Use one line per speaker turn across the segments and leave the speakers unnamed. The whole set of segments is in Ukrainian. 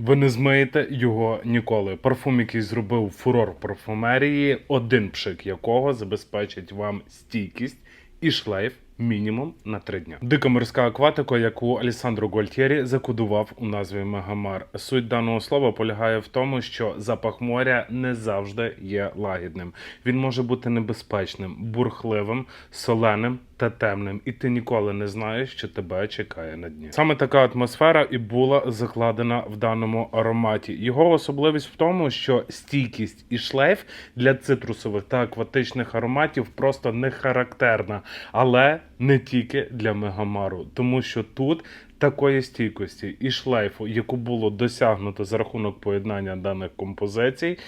Ви не змиєте його ніколи. Парфум, який зробив фурор парфумерії, один пшик якого забезпечить вам стійкість і шлейф. Мінімум на три дня. Дика морська акватика, яку Алісандро Гольтєрі закодував у назві Мегамар. Суть даного слова полягає в тому, що запах моря не завжди є лагідним. Він може бути небезпечним, бурхливим, соленим та темним, і ти ніколи не знаєш, що тебе чекає на дні. Саме така атмосфера і була закладена в даному ароматі. Його особливість в тому, що стійкість і шлейф для цитрусових та акватичних ароматів просто не характерна, але не тільки для мегамару, тому що тут такої стійкості і шлейфу, яку було досягнуто за рахунок поєднання даних композицій.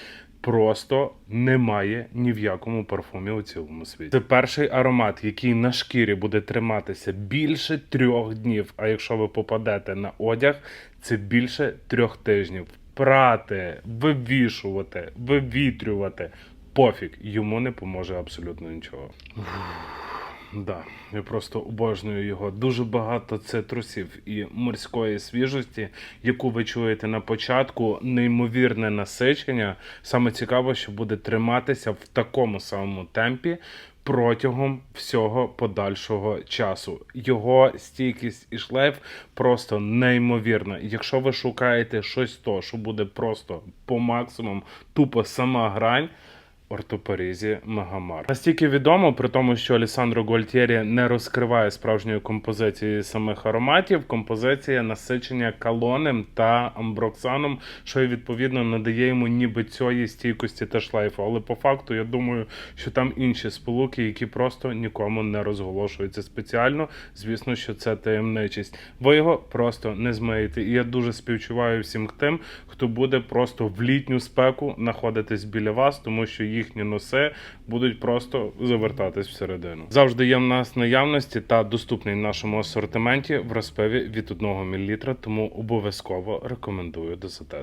Просто немає ні в якому парфумі у цілому світі. Це перший аромат, який на шкірі буде триматися більше трьох днів. А якщо ви попадете на одяг, це більше трьох тижнів. Прати, вивішувати, вивітрювати. Пофіг, йому не поможе абсолютно нічого. Да, я просто обожнюю його. Дуже багато цитрусів і морської свіжості, яку ви чуєте на початку, неймовірне насичення. Саме цікаво, що буде триматися в такому самому темпі протягом всього подальшого часу. Його стійкість і шлейф просто неймовірна. Якщо ви шукаєте щось то, що буде просто по максимуму, тупо сама грань. Ортопорізі Мегамар. Настільки відомо, при тому, що Алісандро Гольтєрі не розкриває справжньої композиції самих ароматів. Композиція насичення калонем та амброксаном, що й відповідно надає йому ніби цієї стійкості та шлейфу. Але по факту я думаю, що там інші сполуки, які просто нікому не розголошуються спеціально. Звісно, що це таємничість. Ви його просто не змиєте. І я дуже співчуваю всім тим, хто буде просто в літню спеку знаходитись біля вас, тому що їхні носи будуть просто завертатись всередину. Завжди є в нас наявності та доступний в нашому асортименті в розпиві від 1 мл, тому обов'язково рекомендую до затесту.